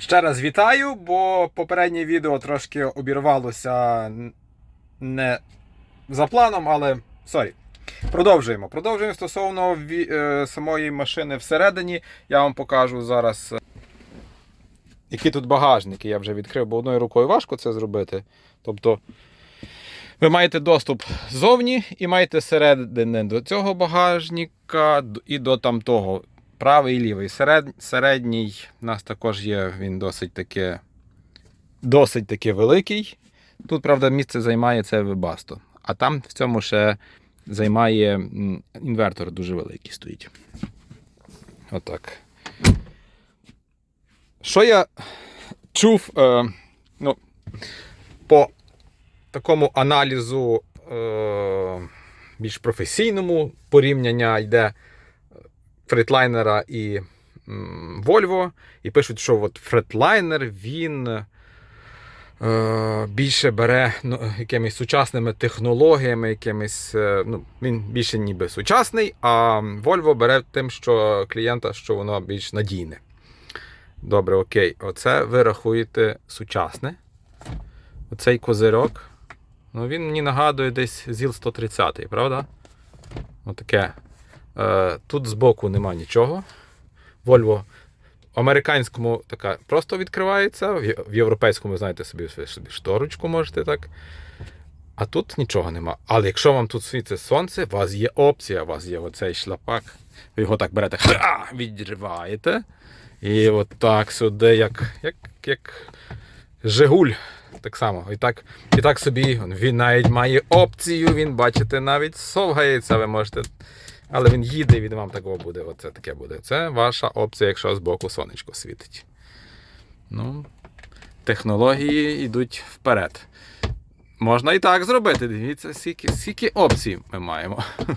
Ще раз вітаю, бо попереднє відео трошки обірвалося не за планом, але сорі. Продовжуємо. Продовжуємо стосовно е, самої машини всередині. Я вам покажу зараз, е, які тут багажники. Я вже відкрив, бо одною рукою важко це зробити. Тобто, ви маєте доступ ззовні і маєте середини до цього багажника і до там того. Правий і лівий. Серед, середній у нас також є, він досить таки, досить таки великий. Тут, правда, місце займає це вебасто. А там в цьому ще займає інвертор дуже великий стоїть. Отак. Що я чув е, ну, по такому аналізу е, більш професійному порівняння йде фретлайнера і Volvo, і пишуть, що от фретлайнер він е, більше бере ну, якимись сучасними технологіями, якимись, е, ну, він більше ніби сучасний, а Volvo бере тим, що клієнта, що воно більш надійне. Добре, окей. Оце ви рахуєте сучасне. Оцей козирьок. Ну, він мені нагадує десь ЗІЛ 130, правда? Отаке. Е, Тут збоку нема нічого. Volvo в американському така просто відкривається, в європейському, знаєте, собі, собі шторочку можете так. А тут нічого нема. Але якщо вам тут світить сонце, у вас є опція, у вас є оцей шлапак. Ви його так берете, ха, відриваєте. І от так сюди, як, як, як Жигуль. Так само. І так, і так собі він навіть має опцію, він, бачите, навіть совгається, ви можете. Але він їде і він вам такого буде. Оце таке буде. Це ваша опція, якщо з боку сонечко світить. Ну, технології йдуть вперед. Можна і так зробити. Дивіться, скільки, скільки опцій ми маємо.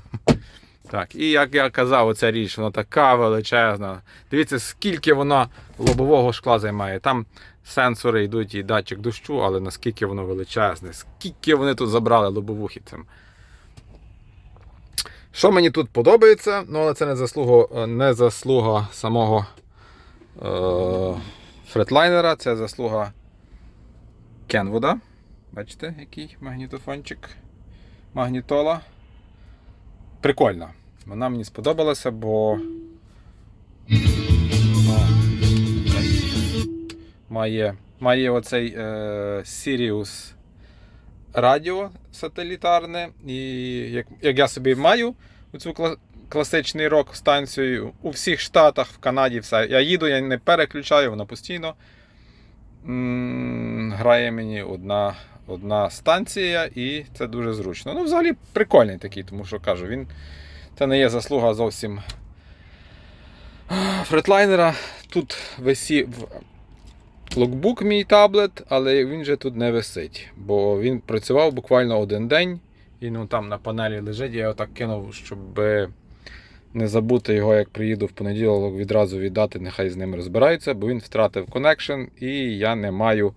Так, і як я казав, оця річ, вона така величезна. Дивіться, скільки вона лобового шкла займає. Там сенсори йдуть і датчик дощу, але наскільки воно величезне, скільки вони тут забрали лобовухи цим. Що мені тут подобається, ну але це не заслуга, не заслуга самого е, фретлайнера, це заслуга Кенвуда. Бачите, який магнітофончик. Магнітола. Прикольно. Вона мені сподобалася, бо. Ну, має, має оцей е, Sirius радіо сателітарне. І як, як я собі маю кла- класичний рок станцію у всіх штатах, в Канаді, все. Я їду, я не переключаю, вона постійно. Грає мені одна, одна станція, і це дуже зручно. Ну, взагалі прикольний такий, тому що кажу, він це не є заслуга зовсім фретлайнера. Тут висів локбук мій таблет, але він же тут не висить, бо він працював буквально один день. І ну, там на панелі лежить, я його так кинув, щоб не забути його, як приїду в понеділок, відразу віддати, нехай з ним розбираються, бо він втратив коннекшн і я не маю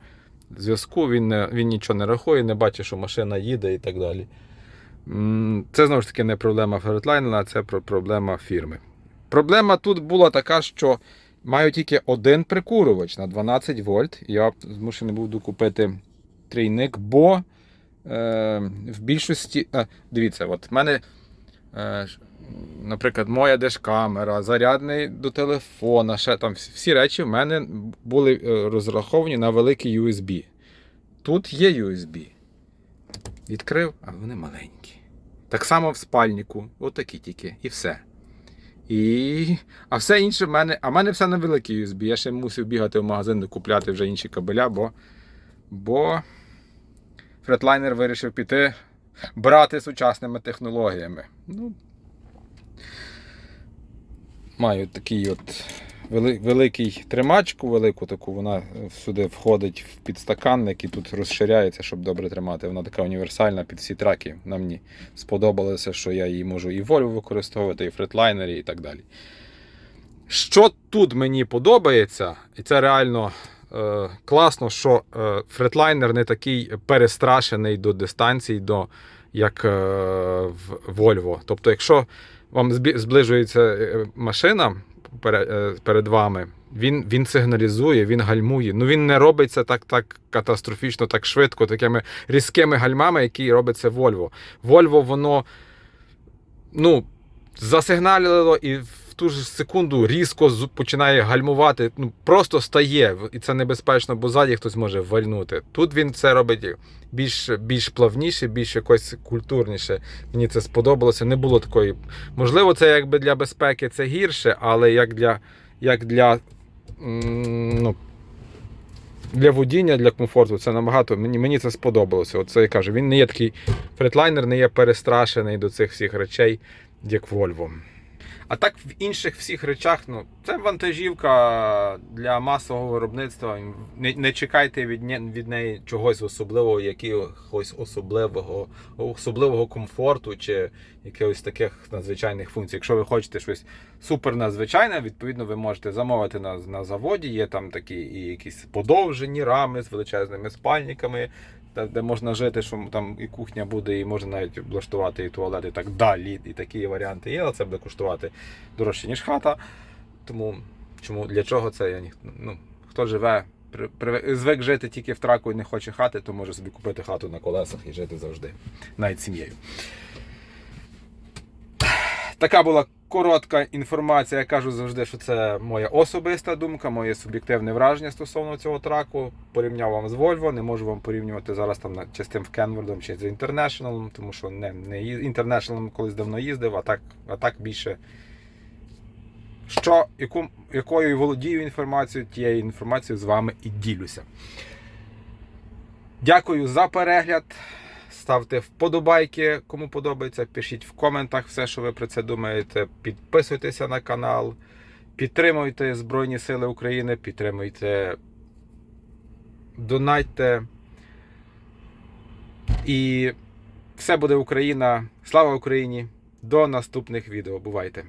зв'язку, він, не, він нічого не рахує, не бачить, що машина їде і так далі. Це знову ж таки не проблема Фертлайнера, це проблема фірми. Проблема тут була така, що маю тільки один прикурювач на 12 вольт. Я змушений був докупити трійник, бо е, в більшості. Е, дивіться, от в мене, е, наприклад, моя дешкамера, зарядний до телефона, ще там всі- всі речі в мене були е, розраховані на великий USB. Тут є USB. Відкрив, а вони маленькі. Так само в спальнику, отакі тільки, і все. І... А все інше в мене. А в мене все на великий USB. Я ще мусив бігати в магазин і купляти вже інші кабеля, бо. Бо фретлайнер вирішив піти брати сучасними технологіями. Ну, маю такий от великий тримачку, велику таку, вона сюди входить в підстаканник і тут розширяється, щоб добре тримати. Вона така універсальна під всі траки. Вона мені сподобалося, що я її можу і в Volvo використовувати, і в фретлайнері, і так далі. Що тут мені подобається, і це реально е, класно, що е, фретлайнер не такий перестрашений до дистанцій, до, як е, в Volvo. Тобто, якщо вам зближується е, машина, перед, е, вами. Він, він сигналізує, він гальмує. Ну він не робиться так, так катастрофічно, так швидко, такими різкими гальмами, які робиться Вольво. Вольво, воно ну, засигналило і ту ж секунду різко починає гальмувати. Ну, просто стає, і це небезпечно, бо ззаді хтось може вальнути. Тут він це робить більш, більш плавніше, більш якось культурніше. Мені це сподобалося. Не було такої. Можливо, це якби для безпеки це гірше, але як для, як для, ну, для водіння, для комфорту, це набагато. Мені, мені це сподобалося. Оце я кажу, він не є такий фретлайнер, не є перестрашений до цих всіх речей, як Volvo. А так в інших всіх речах, ну, це вантажівка для масового виробництва. Не, не чекайте від, не- від неї чогось особливого, якогось особливого, особливого комфорту чи якихось таких надзвичайних функцій. Якщо ви хочете щось супер надзвичайне, відповідно, ви можете замовити на, на заводі. Є там такі і якісь подовжені рами з величезними спальниками, де, де можна жити, що там і кухня буде, і можна навіть облаштувати і туалет, і так далі. І такі варіанти є, але це буде коштувати дорожче, ніж хата. Тому чому для чого це я ніхто. Ну, хто живе, при, при, звик жити тільки в траку і не хоче хати, то може собі купити хату на колесах і жити завжди, навіть сім'єю. Така була коротка інформація. Я кажу завжди, що це моя особиста думка, моє суб'єктивне враження стосовно цього траку. Порівняв вам з Volvo, не можу вам порівнювати зараз там чи з тим Kenworth, чи з International, тому що не, не International колись давно їздив, а так, а так більше. Що, яку, якою володію інформацією, тією інформацією з вами і ділюся. Дякую за перегляд. Ставте вподобайки, кому подобається. Пишіть в коментах все, що ви про це думаєте. Підписуйтеся на канал, підтримуйте Збройні Сили України, підтримуйте, донайте. І все буде Україна. Слава Україні! До наступних відео. Бувайте!